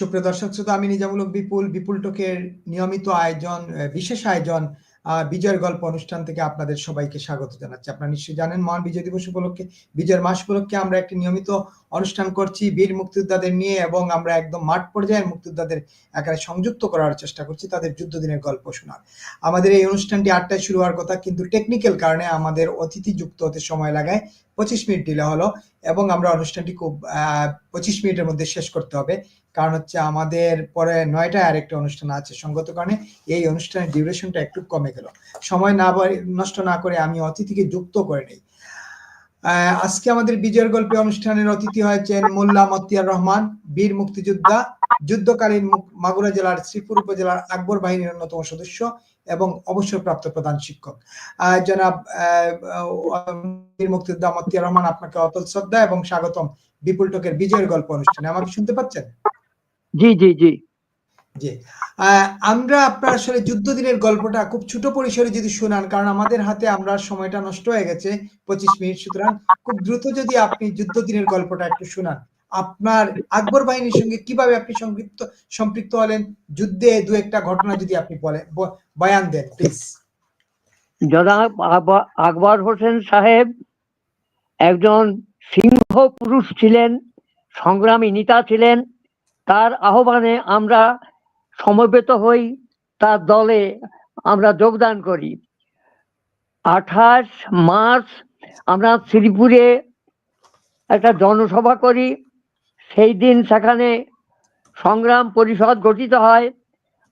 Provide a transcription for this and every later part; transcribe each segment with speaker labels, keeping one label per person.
Speaker 1: সুপ্রিয় দর্শক শ্রোতা, আমি নিজামুল হক বিপুল বিপুল টকের নিয়মিত আয়োজন বিশেষ আয়োজন বিজয়ের গল্প অনুষ্ঠান থেকে আপনাদের সবাইকে স্বাগত জানাচ্ছি। আপনারা নিশ্চয়ই জানেন, মহান বিজয় দিবস উপলক্ষে, বিজয়ের মাস উপলক্ষে আমরা একটি নিয়মিত অনুষ্ঠান করছি, বীর মুক্তিযোদ্ধাদের নিয়ে এবং আমরা একদম মাঠ পর্যায়ের মুক্তিযোদ্ধাদের এখানে সংযুক্ত করার চেষ্টা করছি তাদের যুদ্ধ দিনের গল্প শোনার। আমাদের এই অনুষ্ঠানটি আটটায় শুরু হওয়ার কথা, কিন্তু টেকনিক্যাল কারণে আমাদের অতিথি যুক্ত হতে সময় লাগায়, পঁচিশ মিনিট ডিলে হলো এবং আমরা অনুষ্ঠানটি খুব পঁচিশ মিনিটের মধ্যে শেষ করতে হবে। কারণ হচ্ছে আমাদের পরে নয়টায় আরেকটা অনুষ্ঠান আছে সঙ্গত কারণে এই অনুষ্ঠানের ডিউরেশনটা একটু কমে গেল। সময় না নষ্ট না করে আমি অতিথিকে যুক্ত করে নেই। আজকে আমাদের বিজয়ের গল্পে অনুষ্ঠানের অতিথি হয়েছেন মোল্লা মতিয়ার রহমান, বীর মুক্তিযোদ্ধা, যুদ্ধকালীন মাগুরা জেলার শ্রীপুর উপজেলার আকবর বাহিনীর অন্যতম সদস্য এবং অবসরপ্রাপ্ত প্রধান শিক্ষক। জনাব বীর মুক্তিযোদ্ধা মতিয়ার রহমান, আপনাকে অতল শ্রদ্ধা এবং স্বাগতম বিপুল টকের বিজয়ের গল্প অনুষ্ঠানে। আমাকে শুনতে পাচ্ছেন?
Speaker 2: জি জি জি।
Speaker 1: জি। আমরা আপনার আসলে যুদ্ধ দিনের গল্পটা খুব ছোট পরিসরে যদি শোনান কারণ আমাদের হাতে আমরা সময়টা নষ্ট হয়ে গেছে পঁচিশ মিনিট সুতরাং খুব দ্রুত যদি আপনি যুদ্ধ দিনের গল্পটা একটু শোনান। আপনার আকবর বাহিনীর সঙ্গে কীভাবে আপনি সংযুক্ত সম্পৃক্ত হলেন? যুদ্ধে দু একটা ঘটনা যদি আপনি বলেন বয়ান দেন প্লিজ
Speaker 2: জনাব আকবর হোসেন সাহেব একজন সিংহ পুরুষ ছিলেন সংগ্রামী নেতা ছিলেন তার আহ্বানে আমরা সমবেত হই, তার দলে আমরা যোগদান করি। আঠাশ মার্চ আমরা শ্রীপুরে একটা জনসভা করি। সেই দিন সেখানে সংগ্রাম পরিষদ গঠিত হয়।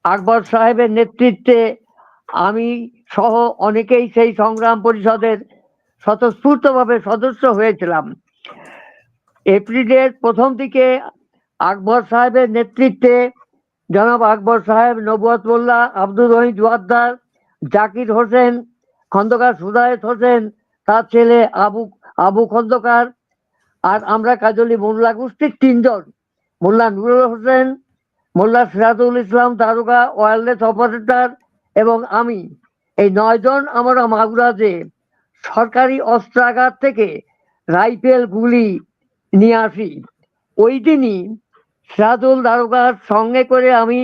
Speaker 2: আকবর সাহেবের নেতৃত্বে আমি সহ অনেকেই সেই সংগ্রাম পরিষদের স্বতঃস্ফূর্তভাবে সদস্য হয়েছিলাম। এপ্রিলের প্রথম দিকে আকবর সাহেবের নেতৃত্বে জনাব আকবর সাহেব, নবুয়াত মোল্লা, আব্দুল রহিম জোয়াদ্দার, জাকির হোসেন, খন্দকার সুদায়ত হোসেন, তার ছেলে আবু আবু খন্দকার আর আমরা কাজলি মোল্লা গোষ্ঠীর তিনজন। মোল্লা নুরুল হোসেন, মোল্লা সিরাজুল ইসলাম দারোগা ওয়ারলেস অপারেটর এবং আমি। এই নয়জন আমরা মাগুরাজে সরকারি অস্ত্রাগার থেকে রাইফেল গুলি নিয়ে আসি। ওই দিনই সিরাজুল দারোগার সঙ্গে করে আমি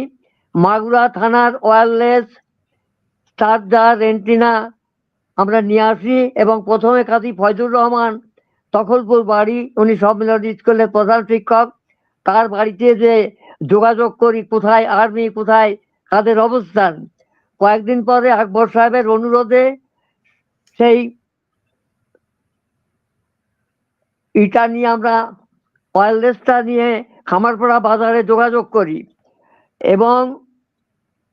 Speaker 2: মাগুরা থানার ওয়ারলেস চার্জার রেন্টিনা আমরা নিয়ে আসি এবং প্রথমে কাজী ফয়জুর রহমান তখলপুর বাড়ি, উনি সম্মিলন স্কুলের প্রধান শিক্ষক। তার বাড়িতে যে যোগাযোগ করি, কোথায় আর্মি কোথায় কাদের অবস্থান। কয়েকদিন পরে আকবর সাহেবের অনুরোধে সেই ইটা নিয়ে আমরা ওয়ারলেসটা নিয়ে খামারপাড়া বাজারে যোগাযোগ করি এবং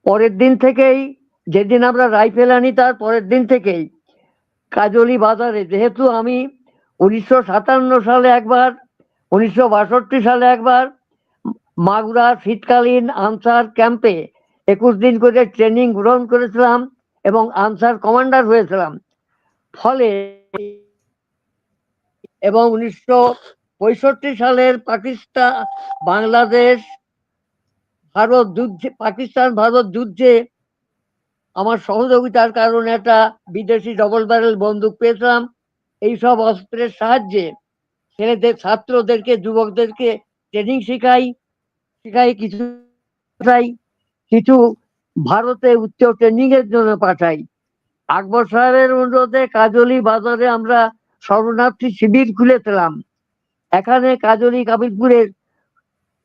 Speaker 2: পরের দিন থেকেই, যেদিন আমরা রাইফেল আনি তার পরের দিন থেকেই কাজলি বাজারে। যেহেতু আমি উনিশশো সাতান্ন সালে একবার, উনিশশো বাষট্টি সালে একবার মাগুরা শীতকালীন আনসার ক্যাম্পে একুশ দিন করে ট্রেনিং গ্রহণ করেছিলাম এবং আনসার কমান্ডার হয়েছিলাম। ফলে এবং উনিশশো পঁয়ষট্টি সালের পাকিস্তান বাংলাদেশ, ভারত যুদ্ধে, পাকিস্তান, ভারত যুদ্ধে আমার সহযোগিতার কারণে একটা বিদেশি ডবল ব্যারেল বন্দুক পেয়েছিলাম। এইসব অস্ত্রের সাহায্যে ছেলেদের, ছাত্রদেরকে, যুবকদেরকে ট্রেনিং শেখাই শেখাই, কিছু পাঠাই, কিছু ভারতে উচ্চ ট্রেনিং এর জন্য পাঠাই। আকবর সাহেবের অনুরোধে কাজলি বাজারে আমরা শরণার্থী শিবির খুলেছিলাম। এখানে কাজলি কাবিলপুরের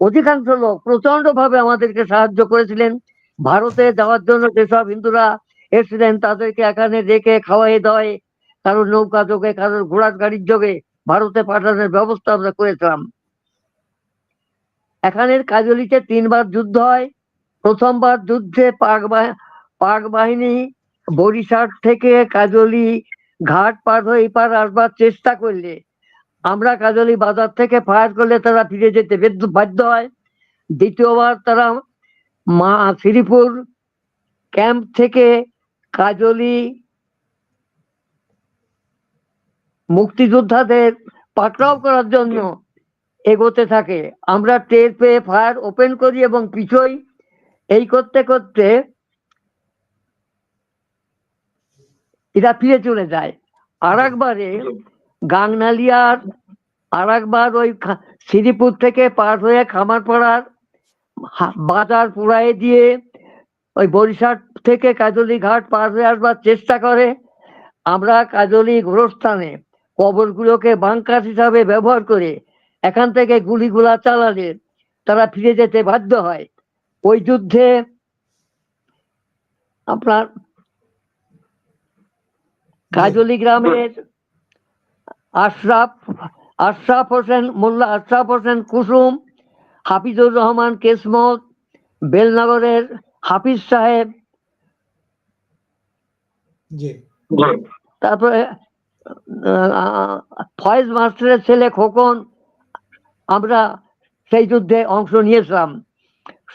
Speaker 2: অধিকাংশ লোক প্রচণ্ড ভাবে আমাদেরকে সাহায্য করেছিলেন। ভারতে যাওয়ার জন্য যেসব হিন্দুরা এসেছিলেন, তাদেরকে এখানে রেখে খাওয়াই দেওয়াই, কারোর নৌকা যোগে, কারোর ঘোড়ার গাড়ির যোগে ভারতে পাঠানোর ব্যবস্থা আমরা করেছিলাম। এখানের কাজলিতে তিনবার যুদ্ধ হয়। প্রথমবার যুদ্ধে পাক পাক বাহিনী বরিশাল থেকে কাজলি ঘাট পার হয়ে এপার আসবার চেষ্টা করলে আমরা কাজলি বাজার থেকে ফায়ার করলে তারা ফিরে যেতে বাধ্য- হয়। দ্বিতীয়বার তারা মা শ্রীপুর ক্যাম্প থেকে কাজলি মুক্তিযোদ্ধাদের পাকড়াও করার জন্য এগোতে থাকে। আমরা টের পেয়ে ফায়ার ওপেন করি এবং পিছই এই করতে করতে এরা ফিরে চলে যায়। আর একবারে গাংনালিয়ার আর একবার ওই শ্রীপুর থেকে পার হয়ে খামারপাড়ার বাজার পুরাই দিয়ে ওই বরিশাল থেকে কাজলি ঘাট পার হয়ে আসবার চেষ্টা করে। আমরা কাজলি গোরস্থানে কবরগুলোকে বাংকার হিসাবে ব্যবহার করে এখান থেকে গুলিগুলা চালালে তারা ফিরে যেতে বাধ্য হয়। ওই যুদ্ধে আপনার কাজলি গ্রামের আশরাফ আশরাফ হোসেন মোল্লা আশরাফ হোসেন কুসুম হাফিজুর রহমান কেসমত বেলনগরের হাফিজ সাহেব। তারপরে ফয়েজ মাস্টারের ছেলে খোকন আমরা সেই যুদ্ধে অংশ নিয়েছিলাম।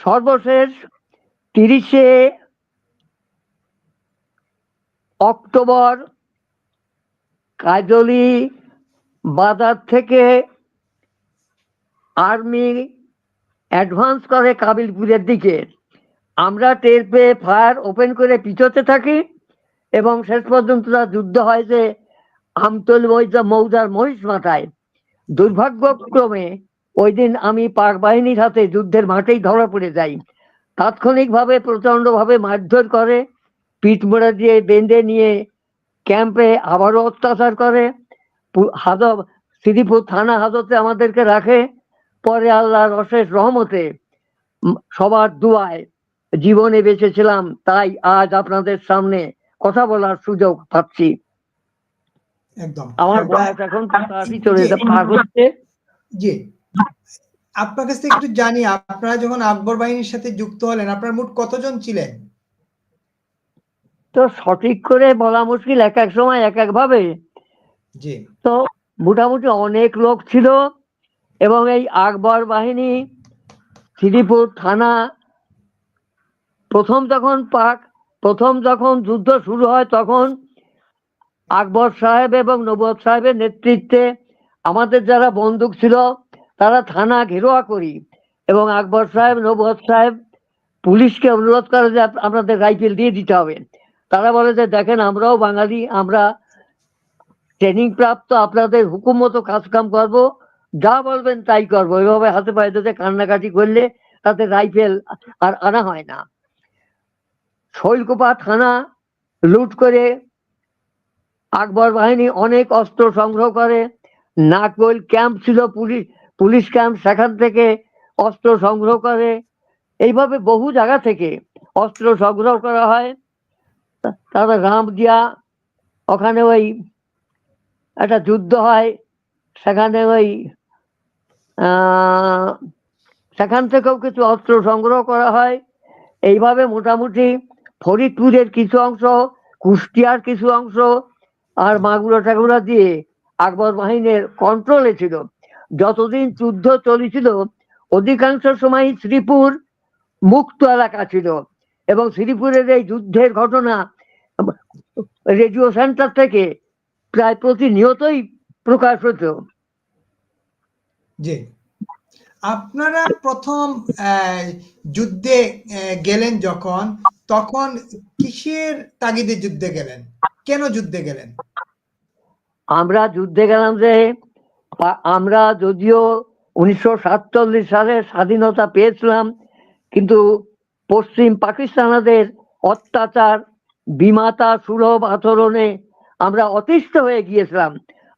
Speaker 2: সর্বশেষ তিরিশে অক্টোবর কাজলি বাজার থেকে আর্মি অ্যাডভান্স করে কাবিলপুরের দিকে। আমরা টের পেয়ে ফায়ার ওপেন করে পিছোতে থাকি এবং শেষ পর্যন্ত তার যুদ্ধ হয় যে আমতল মৌজা মৌজার মহিষ মাথায়। দুর্ভাগ্যক্রমে ওই দিন আমি পাক বাহিনীর হাতে যুদ্ধের মাঠেই ধরা পড়ে যাই। তাৎক্ষণিকভাবে প্রচন্ডভাবে মারধর করে, পিঠ মোড়া দিয়ে বেঁধে নিয়ে ক্যাম্পে আবারও অত্যাচার করে। হাজব শ্রীপুর থানা হাজতে আমাদেরকে রাখে। পরে আল্লাহর অশেষ রহমতে সবার দুয়ায় জীবনে বেঁচেছিলাম। তাই আজ আপনাদের সামনে কথা বলার সুযোগ পাচ্ছি। আমার বয়স এখন চলে পার হচ্ছে
Speaker 1: জি। আপনার কাছ থেকে একটু জানি আপনারা যখন আকবর বাহিনীর সাথে যুক্ত হলেন আপনার মোট কতজন ছিলেন?
Speaker 2: তো সঠিক করে বলা মুশকিল এক এক সময় এক এক ভাবে। তো মোটামুটি অনেক লোক ছিল এবং এই আকবর বাহিনী শ্রীপুর থানা, প্রথম যখন পাক, প্রথম যখন যুদ্ধ শুরু হয় তখন আকবর সাহেব এবং নবুয়ত সাহেবের নেতৃত্বে আমাদের যারা বন্দুক ছিল, তারা থানা ঘেরোয়া করি এবং আকবর সাহেব নবুয়ত সাহেব পুলিশকে অনুরোধ করে যে আপনাদের রাইফেল দিয়ে দিতে হবে। তারা বলে যে, দেখেন আমরাও বাঙালি, আমরা ট্রেনিং প্রাপ্ত আপনাদের হুকুম মতো কাজ কাম করব, যা বলবেন তাই করব। এভাবে হাতে পায়ে ধরে কান্নাকাটি করলে তাতে রাইফেল আর আনা হয় না। শৈলকোপা থানা লুট করে আকবর বাহিনী অনেক অস্ত্র সংগ্রহ করে। নাকল ক্যাম্প ছিল পুলিশ পুলিশ ক্যাম্প, সেখান থেকে অস্ত্র সংগ্রহ করে। এইভাবে বহু জায়গা থেকে অস্ত্র সংগ্রহ করা হয়। তারা রাম দিয়া ওখানে ওই একটা যুদ্ধ হয়। সেখানে ওই সেখান থেকেও কিছু অস্ত্র সংগ্রহ করা হয়। এইভাবে মোটামুটি ফরিদপুরের কিছু অংশ, কুষ্টিয়ার কিছু অংশ আর মাগুরা টাগুরা দিয়ে আকবর বাহিনীর কন্ট্রোলে ছিল। যতদিন যুদ্ধ চলেছিল, অধিকাংশ সময় শ্রীপুর মুক্ত এলাকা ছিল এবং শ্রীপুরের এই যুদ্ধের ঘটনা, রেডিও সেন্টার থেকে প্রায় প্রতিনিয়তই প্রকাশ হতো।
Speaker 1: জি। আপনারা প্রথম যুদ্ধে গেলেন যখন তখন কিসের তাগিদে যুদ্ধে গেলেন? কেন যুদ্ধে গেলেন?
Speaker 2: আমরা যুদ্ধে গেলাম যে আমরা যদিও উনিশশো সাতচল্লিশ সালে স্বাধীনতা পেয়েছিলাম কিন্তু পশ্চিম পাকিস্তানাদের অত্যাচার বিমাতা সুলভ আচরণে আমরা অতিষ্ঠ হয়ে গিয়েছিলাম।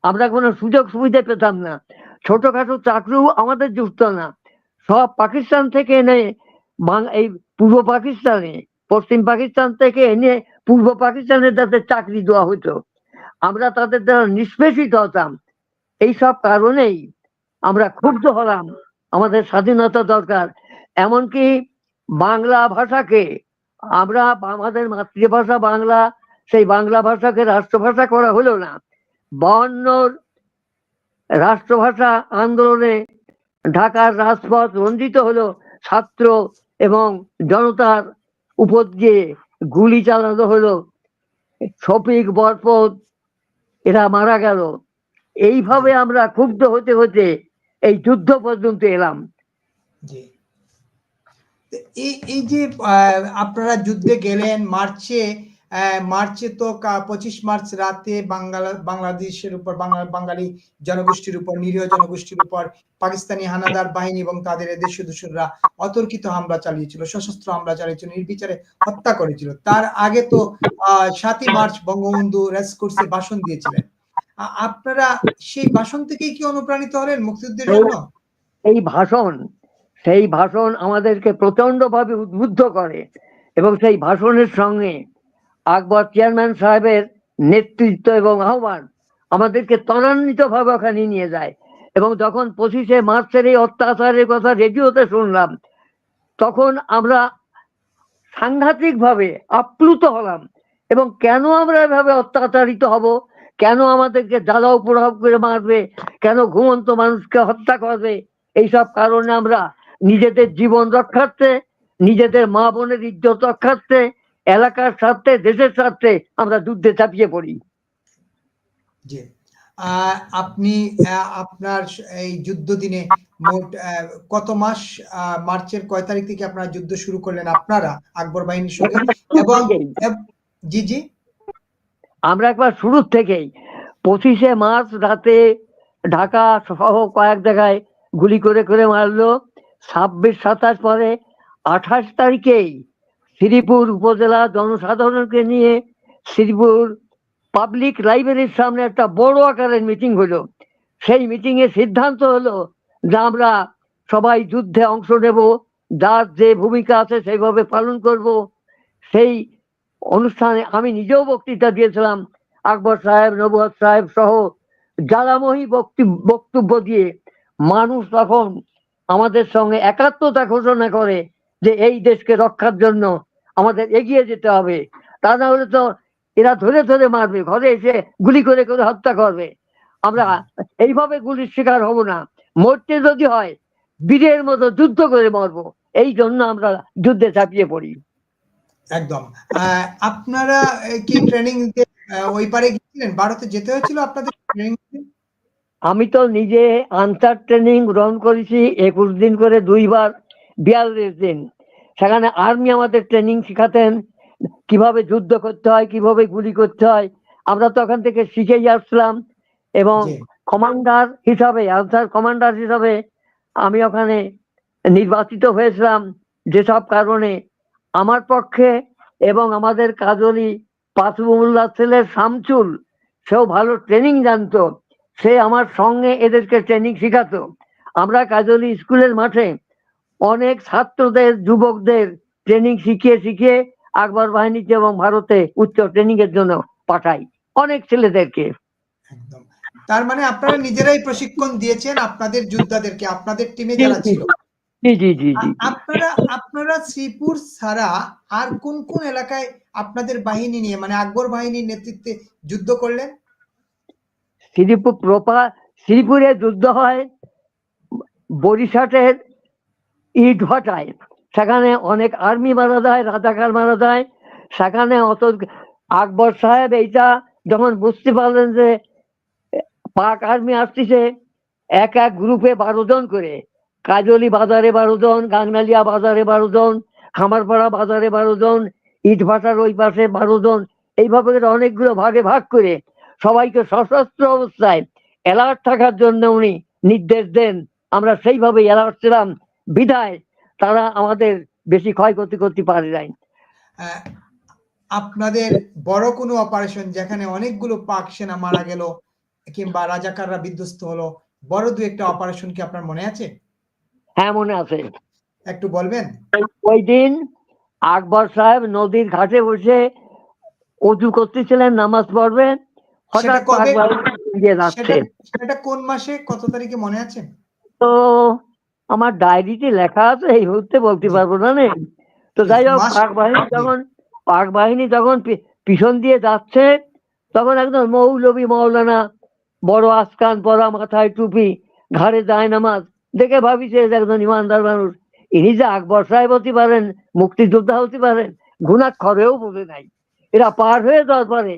Speaker 2: আমরা কোনো সুযোগ সুবিধা পেতাম না। ছোটখাটো চাকরিও আমাদের যুক্ত না। সব পাকিস্তান থেকে এনে এই পূর্ব পাকিস্তানে, পশ্চিম পাকিস্তান থেকে এনে পূর্ব পাকিস্তানের তাদের চাকরি দেওয়া হতো আমরা তাদের দ্বারা নিষ্পেষিত হতাম। এইসব কারণেই আমরা ক্ষুব্ধ হলাম। আমাদের স্বাধীনতা দরকার। এমনকি বাংলা ভাষাকে আমরা আমাদের মাতৃভাষা বাংলা সেই বাংলা ভাষাকে রাষ্ট্রভাষা করা হলো না। বায়ান্নর রাষ্ট্রভাষা আন্দোলনে ঢাকার রাজপথ রঞ্জিত হলো ছাত্র এবং জনতার উপর দিয়ে গুলি চালানো হলো। শফিক বরপদ এরা মারা গেল। এইভাবে আমরা ক্ষুব্ধ হতে হতে এই যুদ্ধ পর্যন্ত এলাম।
Speaker 1: এই যে আপনারা যুদ্ধে গেলেন, মার্চে মার্চে তো পঁচিশ মার্চ রাতে বাংলা বাংলাদেশের উপর বাংলা বাঙালি জনগোষ্ঠীর উপর নিরীহ জনগোষ্ঠীর উপর পাকিস্তানি হানাদার বাহিনী এবং তাদের এদেশ দূষণরা অতর্কিত হামলা চালিয়েছিল সশস্ত্র হামলা চালিয়েছিল নির্বিচারে হত্যা করেছিল। তার আগে তো আহ সাতই মার্চ বঙ্গবন্ধু রেসকোর্সে ভাষণ দিয়েছিলেন। আপনারা সেই ভাষণ থেকেই কি অনুপ্রাণিত হলেন মুক্তিযুদ্ধের জন্য?
Speaker 2: এই ভাষণ সেই ভাষণ আমাদেরকে প্রচণ্ড ভাবে উদ্বুদ্ধ করে এবং সেই ভাষণের সঙ্গে আকবর চেয়ারম্যান সাহেবের নেতৃত্ব এবং আহ্বান আমাদেরকে ত্বরান্বিত ভাবে ওখানে নিয়ে যায়। এবং যখন পঁচিশে মার্চের এই অত্যাচারের কথা রেডিওতে শুনলাম, তখন আমরা সাংঘাতিক ভাবে আপ্লুত হলাম এবং কেন আমরা এভাবে অত্যাচারিত হব? কেন আমাদেরকে জ্বালাও পোড়াও করে মারবে? কেন ঘুমন্ত মানুষকে হত্যা করবে? এইসব কারণে আমরা নিজেদের জীবন রক্ষার্থে, নিজেদের মা বোনের ইজ্জত রক্ষার্থে এলাকার স্বার্থে দেশের স্বার্থে আমরা যুদ্ধে চাপিয়ে পড়ি।
Speaker 1: জি। আপনি আপনার এই যুদ্ধ দিনে মোট কত মাস মার্চের কয় তারিখ থেকে আপনারা যুদ্ধ শুরু করলেন আপনারা আকবর বাহিনীর সঙ্গে এবং জি জি।
Speaker 2: আমরা একবার শুরুর থেকেই। পঁচিশে মার্চ রাতে ঢাকা সহ কয়েক জায়গায় গুলি করে করে মারলো। ছাব্বিশ সাতাশ পরে আঠাশ তারিখেই শ্রীপুর উপজেলা জনসাধারণকে নিয়ে শ্রীপুর পাবলিক লাইব্রেরির সামনে একটা বড় আকারের মিটিং হলো। সেই মিটিং এ সিদ্ধান্ত হলো যে আমরা সবাই যুদ্ধে অংশ নেব, যার যে ভূমিকা আছে সেইভাবে পালন করব। সেই অনুষ্ঠানে আমি নিজেও বক্তৃতা দিয়েছিলাম, আকবর সাহেব নবুয়াদ সাহেব সহ বক্তব্য বক্তব্য দিয়ে। মানুষ তখন আমাদের সঙ্গে একাত্মতা ঘোষণা করে যে এই দেশকে রক্ষার জন্য আমাদের এগিয়ে যেতে হবে। তা না হলে তো এরা ধরে ধরে মারবে ঘরে এসে গুলি করে করে হত্যা করবে। আমরা এইভাবে গুলির শিকার হব না। মরতে যদি হয় বীরের মতো যুদ্ধ করে মরবো। এই জন্য আমরা যুদ্ধে ঝাঁপিয়ে পড়ি।
Speaker 1: একদম। আপনারা কি ট্রেনিং ওই পারে গিয়েছিলেন? ভারতে যেতে হয়েছিল আপনাদের ট্রেনিং
Speaker 2: আমি তো নিজে আনসার ট্রেনিং গ্রহণ করেছি একুশ দিন করে দুইবার বিয়াল্লিশ দিন। সেখানে আর্মি আমাদের ট্রেনিং শেখাতেন কীভাবে যুদ্ধ করতে হয় কীভাবে গুলি করতে হয় আমরা তো ওখান থেকে শিখেই আসলাম। এবং কমান্ডার হিসাবে আনসার কমান্ডার হিসাবে আমি ওখানে নির্বাচিত হয়েছিলাম যেসব কারণে আমার পক্ষে এবং আমাদের কাজলি পাসবুল্লাহ ছেলের শামচুল সেও ভালো ট্রেনিং জানতো সে আমার সঙ্গে এদেরকে ট্রেনিং শেখাতো। আমরা কাজলি স্কুলের মাঠে অনেক ছাত্রদের যুবকদের ট্রেনিং শিখিয়ে শিখিয়ে আকবর বাহিনীতে এবং ভারতে উচ্চ ট্রেনিং এর জন্য পাঠাই। অনেক ছেলেদেরকে।
Speaker 1: একদম। তার মানে আপনারা নিজেরাই প্রশিক্ষণ দিয়েছেন আপনাদের যোদ্ধাদেরকে আপনাদের টিমে যারা ছিল।
Speaker 2: জি জি জি জি।
Speaker 1: আপনারা আপনারা শ্রীপুর ছাড়া আর কোন কোন এলাকায় আপনাদের বাহিনী নিয়ে মানে আকবর বাহিনীর নেতৃত্বে যুদ্ধ করলেন?
Speaker 2: শ্রীপুর প্রপা শ্রীপুরে যুদ্ধ হয় বরিশাটের ইট ভাটায়। সেখানে অনেক আর্মি মারা যায়, রাজাকার মারা যায়। সেখানে অত আকবর সাহেব এইটা যখন বুঝতে পারলেন যে পাক আর্মি আসতেছে, এক এক গ্রুপে বারো জন করে। কাজলি বাজারে বারো জন গাংনালিয়া বাজারে বারো জন, খামারপাড়া বাজারে বারো জন, ইট ভাটার ওই পাশে বারো জন। এইভাবে অনেকগুলো ভাগে ভাগ করে সবাইকে সশস্ত্র অবস্থায় অ্যালার্ট থাকার জন্য উনি নির্দেশ দেন। আমরা সেইভাবে অ্যালার্ট ছিলাম। বিধায় তারা আমাদের বেশি ক্ষয়ক্ষতি করতে পারে নাই।
Speaker 1: আহ, আপনাদের বড় কোনো অপারেশন যেখানে অনেকগুলো পাক সেনা মারা গেল কিংবা রাজাকাররা বিধ্বস্ত হলো বড় দু একটা অপারেশন কি আপনার মনে আছে?
Speaker 2: হ্যাঁ মনে আছে।
Speaker 1: একটু বলবেন?
Speaker 2: ওই দিন আকবর সাহেব নদীর ঘাটে বসে উঁচু করতেছিলেন নামাজ পড়বেন। হঠাৎ
Speaker 1: সেটা কোন মাসে? কত তারিখে মনে আছে?
Speaker 2: তো আমার ডায়েরিতে লেখা আছে এই মুহূর্তে বলতে পারব না নে। তো যাই হোক পাক বাহিনী যখন পাক বাহিনী যখন পিছন দিয়ে যাচ্ছে তখন একদম মৌলবী মৌলানা বড় আসকান পরা মাথায় টুপি ঘাড়ে যায় নামাজ। দেখে ভাবি যে একজন ইমানদার মানুষ। ইনি যে আকবর সাহেব হতে পারেন মুক্তিযোদ্ধা হতে পারেন ঘুণাক্ষরেও বোঝে নাই। এরা পার হয়ে যাওয়ার পরে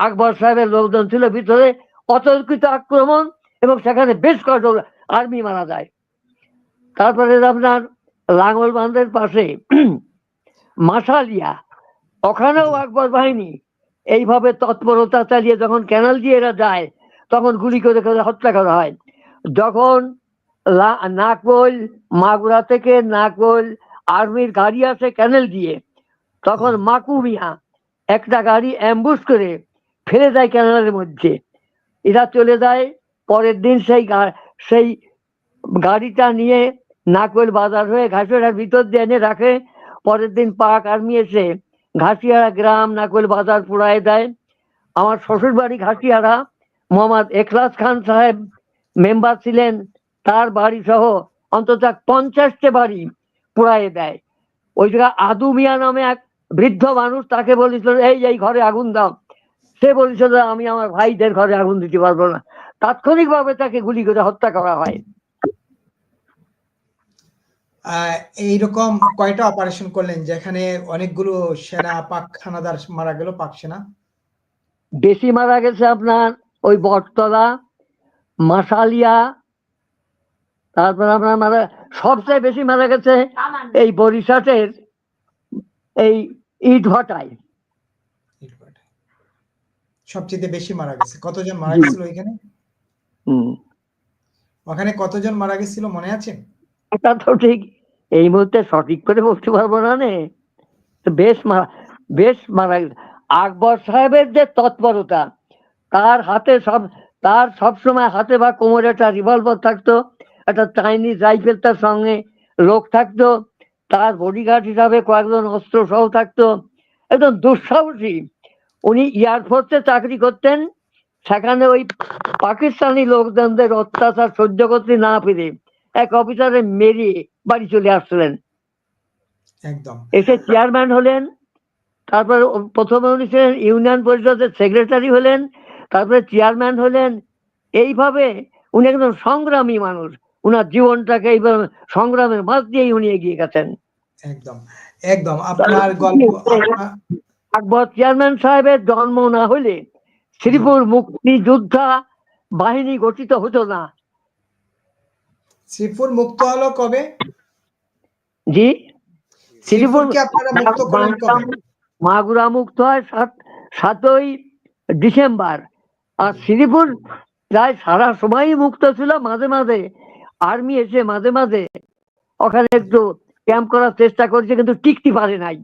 Speaker 2: আকবর সাহেবের লোকজন ছিল ভিতরে অতর্কিত আক্রমণ এবং সেখানে বেশ কয়েকজন আর্মি মারা যায়। তারপরে আপনার লাঙ্গল বাঁধের পাশে মাসালিয়া ওখানেও আকবর বাহিনী এইভাবে তৎপরতা চালিয়ে যখন ক্যানাল দিয়ে এরা যায়, তখন গুলি করে করে হত্যা করা হয়। যখন নাকোল মাগুরা থেকে নাকোল আর্মির গাড়ি আসে ক্যানেল দিয়ে, তখন মাকু মিয়া একটা গাড়ি অ্যাম্বুস করে ফেলে দেয় ক্যানালের মধ্যে। এরা চলে যায়, পরের দিন সেই সেই গাড়িটা নিয়ে নাকোল বাজার হয়ে ঘাসিয়ার ভিতর দিয়ে এনে রাখে। পরের দিন পাক আর্মি এসে ঘাসিয়ারা গ্রাম নাকোল বাজার পুড়ায় দেয়। আমার শ্বশুর বাড়ি ঘাসিয়ারা মোহাম্মদ এখলাস খান সাহেব মেম্বার ছিলেন, তার বাড়ি সহ অন্তত পঞ্চাশটা বাড়ি পুড়ায় দেয়। ওই জায়গায় আদু মিয়া নামে এক বৃদ্ধ মানুষ তাকে বলেছিল, এই এই ঘরে আগুন দাও। সে বলেছিল, আমি আমার ভাইদের ঘরে আগুন দিতে পারব না। তাৎক্ষণিকভাবে তাকে গুলি করে হত্যা করা হয়।
Speaker 1: এইরকম কয়টা অপারেশন করলেন যেখানে অনেকগুলো সেনা পাক হানাদার মারা গেল পাক সেনা?
Speaker 2: বেশি মারা গেছে আপনার ওই বটতলা মাসালিয়া তারপর আপনার মারা সবচেয়ে বেশি মারা গেছে এই বরিশাটের এই ইট ভাটায়।
Speaker 1: সবচেয়ে বেশি মারা গেছে। কতজন মারা। গেছিল ওইখানে? ওখানে কতজন মারা গেছিল মনে আছে?
Speaker 2: এটা তো ঠিক এই মুহূর্তে সঠিক করে বলতে পারব না নে। বেশ মারা বেশ মারা আকবর সাহেবের যে তৎপরতা, তার হাতে সব, তার সবসময় হাতে বা কোমরে একটা রিভলভার থাকতো, একটা চাইনিজ রাইফেল তার সঙ্গে লোক থাকতো, তার বডিগার্ড হিসাবে কয়েকজন অস্ত্র সহ থাকতো। একদম দুঃসাহসী। উনি এয়ারফোর্সে চাকরি করতেন, সেখানে ওই পাকিস্তানি লোকজনদের অত্যাচার সহ্য করতে না পেরে। এক অফিসারে মেরে বাড়ি চলে আসছিলেন।
Speaker 1: একদম।
Speaker 2: এসে চেয়ারম্যান হলেন তারপর প্রথমে উনি ছিলেন ইউনিয়ন পরিষদের সেক্রেটারি হলেন তারপরে চেয়ারম্যান হলেন। এইভাবে উনি একদম সংগ্রামী মানুষ উনার জীবনটাকে এইভাবে সংগ্রামের মাঝ দিয়েই উনি এগিয়ে গেছেন।
Speaker 1: একদম একদম। আপনার গল্প
Speaker 2: আকবর চেয়ারম্যান সাহেবের জন্ম না হলে শ্রীপুর মুক্তিযোদ্ধা বাহিনী গঠিত হতো না।
Speaker 1: শ্রীপুর মুক্ত হলো কবে?
Speaker 2: জি?
Speaker 1: শ্রীপুরকে আপনারা মুক্ত করলেন কবে?
Speaker 2: মাগুরা মুক্ত হয় সাত সাতই ডিসেম্বর। আর শ্রীপুর প্রায় সারা সময়ই মুক্ত ছিল মাঝে মাঝে। আর্মি এসে মাঝে মাঝে ওখানে একটু ক্যাম্প করার চেষ্টা করছে কিন্তু টিকতে পারে নাই।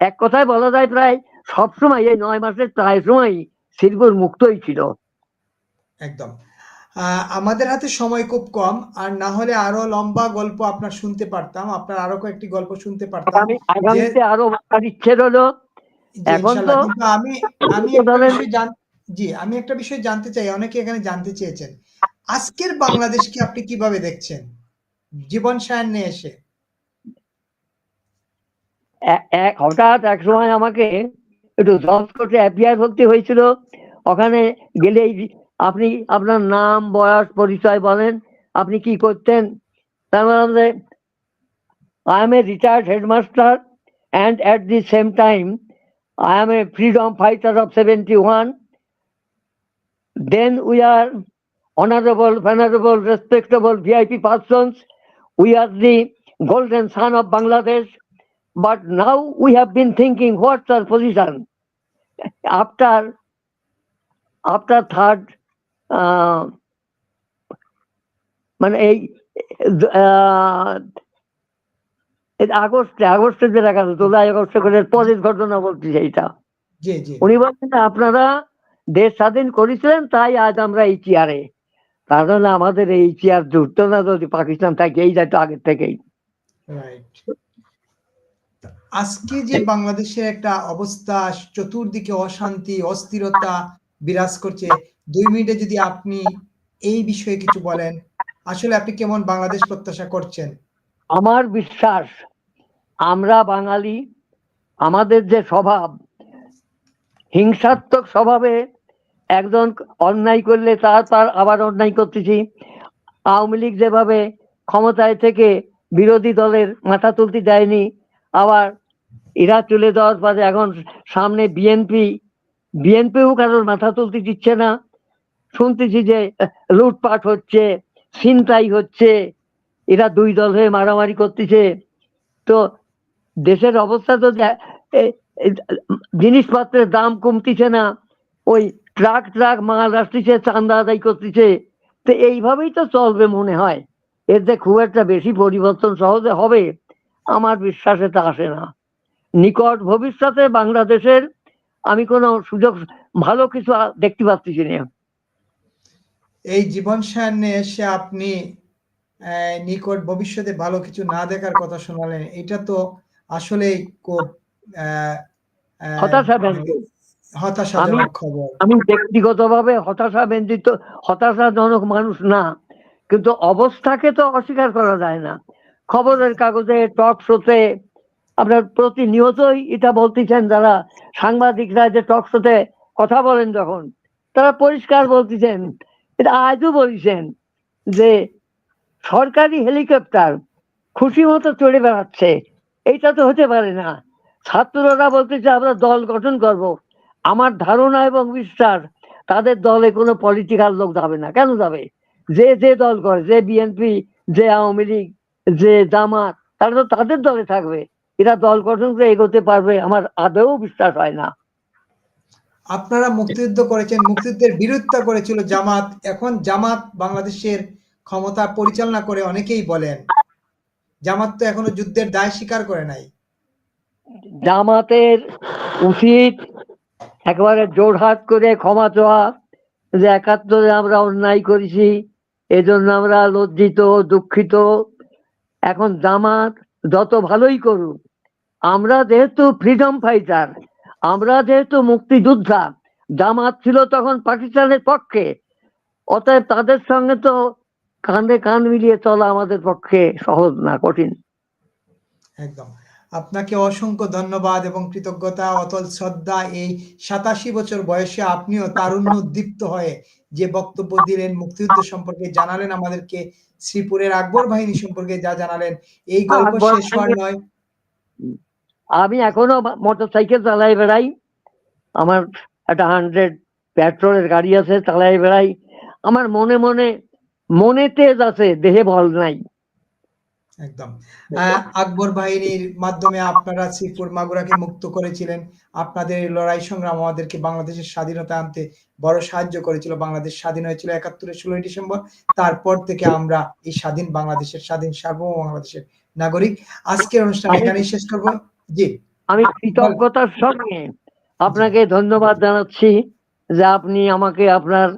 Speaker 2: এক কথায় বলা যায় প্রায় সব সময় এই নয় মাসের প্রায় সময়ই শ্রীপুর মুক্তই ছিল।
Speaker 1: একদম। আমাদের হাতে সময় খুব কম আর না হলে আরও লম্বা গল্প আপনার শুনতে পারতাম আপনার আরও কয়েকটি গল্প শুনতে পারতাম।
Speaker 2: আমি আগামীতে আরও ইচ্ছে রইল এখন তো-
Speaker 1: আমি জি আমি একটা বিষয় জানতে চাই অনেকে এখানে জানতে চেয়েছেন। আজকের বাংলাদেশকে আপনি কীভাবে দেখছেন? জীবন সায়ান্নে এসে।
Speaker 2: এক হঠাৎ এক সময় আমাকে একটু জজ কোর্টে অ্যাপিয়ার করতে হয়েছিল। ওখানে গেলেই আপনি আপনার নাম, বয়স, পরিচয় বলেন। আপনি কি করতেন? তার বললাম I am a retired headmaster and at the same time I am a freedom fighter of seventy one then we are honourable venerable respectable VIP persons we are the golden son of Bangladesh but now we have been thinking what's our position after after third মানে এই আগস্টে আগস্টে যে দেখা যেত জুলাই আগস্টে করে ঘটনা বলছি সেইটা। উনি বলছেন আপনারা দেশ স্বাধীন করেছিলেন তাই আজ আমরা এই চেয়ারে তাহলে আমাদের এই চেয়ার জুটতো না যদি পাকিস্তান থাকে এই যাইতো আগের থেকেই।
Speaker 1: আজকে যে বাংলাদেশে একটা অবস্থা চতুর্দিকে অশান্তি অস্থিরতা বিরাজ করছে দুই মিনিটে যদি আপনি এই বিষয়ে কিছু বলেন, আসলে আপনি কেমন বাংলাদেশ প্রত্যাশা করছেন?
Speaker 2: আমার বিশ্বাস, আমরা বাঙালি, আমাদের যে স্বভাব, হিংসাত্মক স্বভাবে একজন অন্যায় করলে তার তার আবার অন্যায় করতেছি। আওয়ামী লীগ যেভাবে ক্ষমতায় থেকে বিরোধী দলের মাথা তুলতে দেয়নি, আবার এরা তুলে দেওয়ার পরে এখন সামনে বিএনপি, বিএনপিও কারোর মাথা তুলতে দিচ্ছে না। শুনতেছি যে লুটপাট হচ্ছে, ছিনতাই হচ্ছে, এরা দুই দল হয়ে মারামারি করতেছে। তো দেশের অবস্থা তো জিনিসপত্রের দাম কমতিছে না, ওই ট্রাক ট্রাক মাল আসতেছে চান্দা আদায় করতেছে। তো এইভাবেই তো চলবে মনে হয়। এতে খুব একটা বেশি পরিবর্তন সহজে হবে, আমার বিশ্বাস এটা আসে না। নিকট ভবিষ্যতে বাংলাদেশের আমি কোনো সুযোগ, ভালো কিছু দেখতে পাচ্ছি না।
Speaker 1: এই জীবন সায়ান্নে এসে আপনি নিকট ভবিষ্যতে ভালো কিছু না দেখার কথা শোনালেন এটা তো আসলেই খুব আহ, আহ,
Speaker 2: হতাশা
Speaker 1: হতাশাজনক খবর।
Speaker 2: আমি ব্যক্তিগতভাবে হতাশা ব্যঞ্জিত হতাশাজনক মানুষ না কিন্তু অবস্থাকে তো অস্বীকার করা যায় না। খবরের কাগজে টক শোতে আপনার প্রতিনিয়তই এটা বলতেছেন যারা সাংবাদিকরা যে টক শোতে কথা বলেন যখন তারা পরিষ্কার বলতেছেন এটা আজও বলছেন যে সরকারি হেলিকপ্টার খুশি মতো চড়ে বেড়াচ্ছে। এইটা তো হতে পারে না। ছাত্ররা বলতেছে আমরা দল গঠন করব। আমার ধারণা এবং বিশ্বাস, তাদের দলে কোনো পলিটিক্যাল লোক যাবে না। কেন যাবে? যে যে দল করে, যে বিএনপি যে আওয়ামী লীগ, যে জামাত, তারা তো তাদের দলে থাকবে। এরা দল গঠন করে এগোতে পারবে, আমার আদৌ বিশ্বাস হয় না।
Speaker 1: আপনারা মুক্তিযুদ্ধ করেছেন, মুক্তিযুদ্ধের বিরোধিতা করেছিল জামাত। এখন জামাত বাংলাদেশের ক্ষমতা পরিচালনা করে অনেকেই বলেন, জামাত তো এখনও যুদ্ধের দায় স্বীকার করে নাই।
Speaker 2: জামাতের উচিত একেবারে জোরহাত করে ক্ষমা চাওয়া, যে একাত্তরে আমরা অন্যায় করেছি, এজন্য আমরা লজ্জিত, দুঃখিত। এখন জামাত যত ভালোই করুক, আমরা যেহেতু ফ্রিডম ফাইটার আমরা যেহেতু মুক্তিযোদ্ধা জামাত ছিল তখন পাকিস্তানের পক্ষে। অতএব তাদের সঙ্গে তো কাঁধে কান মিলিয়ে চলা আমাদের পক্ষে সহজ না কঠিন।
Speaker 1: একদম। আপনাকে অসংখ্য ধন্যবাদ এবং কৃতজ্ঞতা অতল শ্রদ্ধা। এই সাতাশি বছর বয়সে আপনিও তারুণ্য উদ্দীপ্ত হয়ে যে বক্তব্য দিলেন মুক্তিযুদ্ধ সম্পর্কে জানালেন আমাদেরকে শ্রীপুরের আকবর বাহিনী সম্পর্কে যা জানালেন এই গল্প শেষ হওয়ার নয়।
Speaker 2: আমি এখনও মোটর সাইকেল চালাই বেড়াই। আমার একটা হান্ড্রেড পেট্রোলের গাড়ি আছে চালাই বেড়াই। আমার মনে মনে মনে তেজ আছে দেহে বল নাই।
Speaker 1: একদম। আকবর বাহিনীর মাধ্যমে আপনারা শ্রীপুর মাগুরাকে মুক্ত করেছিলেন। আপনাদের লড়াই সংগ্রাম আমাদেরকে বাংলাদেশের স্বাধীনতা আনতে বড় সাহায্য করেছিল। বাংলাদেশ স্বাধীন হয়েছিল একাত্তরের ষোলোই ডিসেম্বর। তারপর থেকে আমরা এই স্বাধীন বাংলাদেশের স্বাধীন সার্বভৌম বাংলাদেশের নাগরিক। আজকের অনুষ্ঠান এখানেই শেষ করব। জি।
Speaker 2: আমি কৃতজ্ঞতার সঙ্গে আপনাকে ধন্যবাদ জানাচ্ছি যে আপনি আমাকে আপনার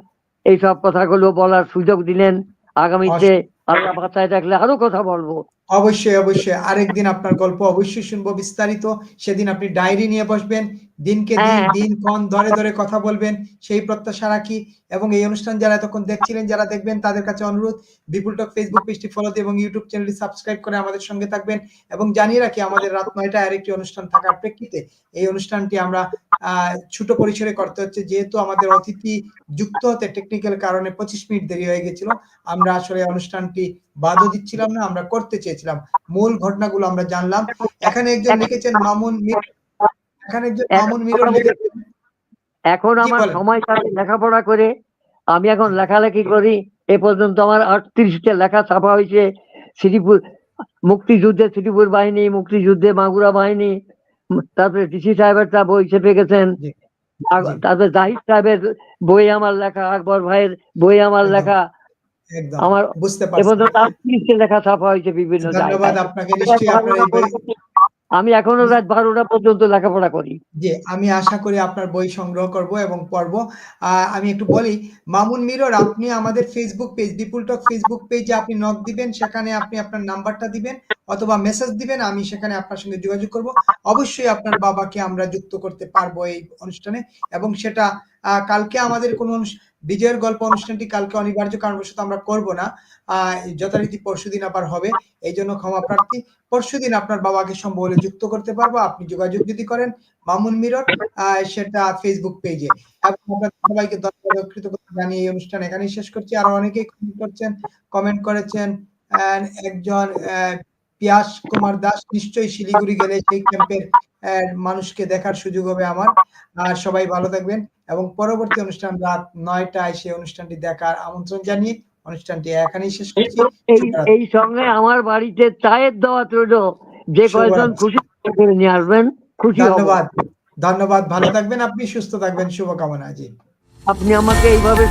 Speaker 2: এই সব কথাগুলো বলার সুযোগ দিলেন। আগামীতে আল্লাহ বাঁচায় থাকলে আরও কথা বলব।
Speaker 1: অবশ্যই অবশ্যই। আরেকদিন আপনার গল্প অবশ্যই শুনব বিস্তারিত। সেদিন আপনি ডায়েরি নিয়ে বসবেন। দিনকে দিন
Speaker 2: হ্যাঁ।
Speaker 1: দিন ক্ষণ ধরে ধরে কথা বলবেন সেই প্রত্যাশা রাখি এবং এই অনুষ্ঠান যারা এতক্ষণ দেখছিলেন যারা দেখবেন তাদের কাছে অনুরোধ বিপুল টক ফেসবুক পেজটি ফলো দিয়ে এবং ইউটিউব চ্যানেলটি সাবস্ক্রাইব করে আমাদের সঙ্গে থাকবেন এবং জানিয়ে রাখি আমাদের রাত নয়টায় আরেকটি অনুষ্ঠান থাকার প্রেক্ষিতে এই অনুষ্ঠানটি আমরা আহ, ছোট পরিসরে করতে হচ্ছে। যেহেতু আমাদের অতিথি যুক্ত হতে টেকনিক্যাল কারণে পঁচিশ মিনিট দেরি হয়ে গেছিল আমরা আসলে অনুষ্ঠানটি বাদও দিচ্ছিলাম না আমরা করতে চেয়েছিলাম। মূল ঘটনাগুলো আমরা জানলাম। এখানে একজন লিখেছেন মামুন মির- এখানে মামুন
Speaker 2: আমার সময় কাটে লেখাপড়া করে আমি এখন লেখালেখি করি। এ পর্যন্ত আমার আটত্রিশটা লেখা ছাপা হয়েছে। শ্রীপুর মুক্তিযুদ্ধে শ্রীপুর বাহিনী মুক্তিযুদ্ধে মাগুরা বাহিনী তারপরে ডিসি সাহেবের তা বই চেপে গেছেন। তারপরে জাহিদ সাহেবের বই আমার লেখা আকবর ভাইয়ের বই আমার লেখা। আমার
Speaker 1: বুঝতে
Speaker 2: এ
Speaker 1: পারছি।
Speaker 2: পর্যন্ত আটত্রিশটা লেখা ছাপা হয়েছে বিভিন্ন
Speaker 1: ধন্যবাদ
Speaker 2: জায়গায়।
Speaker 1: আপনাকে। নিশ্চয়ই আপনার এই বই
Speaker 2: আমি এখনও রাত বারোটা পর্যন্ত লেখাপড়া করি।
Speaker 1: যে আমি আশা করি আপনার বই সংগ্রহ করব এবং পড়ব। আমি একটু বলি, মামুন মিরর, আপনি আমাদের Facebook page Bipul talk Facebook পেজে আপনি নক দিবেন, সেখানে আপনি আপনার নাম্বারটা দিবেন অথবা মেসেজ দিবেন, আমি সেখানে আপনার সঙ্গে যোগাযোগ করব। অবশ্যই আপনার বাবাকে আমরা যুক্ত করতে পারব এই অনুষ্ঠানে এবং সেটা কালকে আমাদের কোন অনুষ- বিজয়ের গল্প অনুষ্ঠানটি কালকে অনিবার্য কারণবশত আমরা করব না। যথারীতি পরশুদিন আবার হবে। এই জন্য ক্ষমা প্রার্থী, পরশুদিন আপনার বাবাকে সম্ভব যুক্ত করতে পারব। আপনি যোগাযোগ যদি করেন, মামুন মিরর সেটা ফেসবুক পেজে সবাইকে কৃতজ্ঞতা জানিয়ে এই অনুষ্ঠান এখানেই শেষ করছি। আর অনেকেই কমেন্ট করছেন কমেন্ট করেছেন একজন পিয়াস কুমার দাস নিশ্চয়ই শিলিগুড়ি গেলে সেই ক্যাম্পের মানুষকে দেখার সুযোগ হবে আমার। আর সবাই ভালো থাকবেন এবং পরবর্তী অনুষ্ঠান রাত নয়টায় সেই অনুষ্ঠানটি দেখার আমন্ত্রণ জানিয়ে অনুষ্ঠানটি এখানেই শেষ করছি।
Speaker 2: এই সঙ্গে আমার বাড়িতে চায়ের দেওয়া রইল যে
Speaker 1: শুভরাত্রি।
Speaker 2: খুশি করে নিয়ে আসবেন খুশি
Speaker 1: ধন্যবাদ। ধন্যবাদ। ভালো থাকবেন আপনি সুস্থ থাকবেন। শুভকামনা জি।
Speaker 2: আপনি আমাকে এইভাবে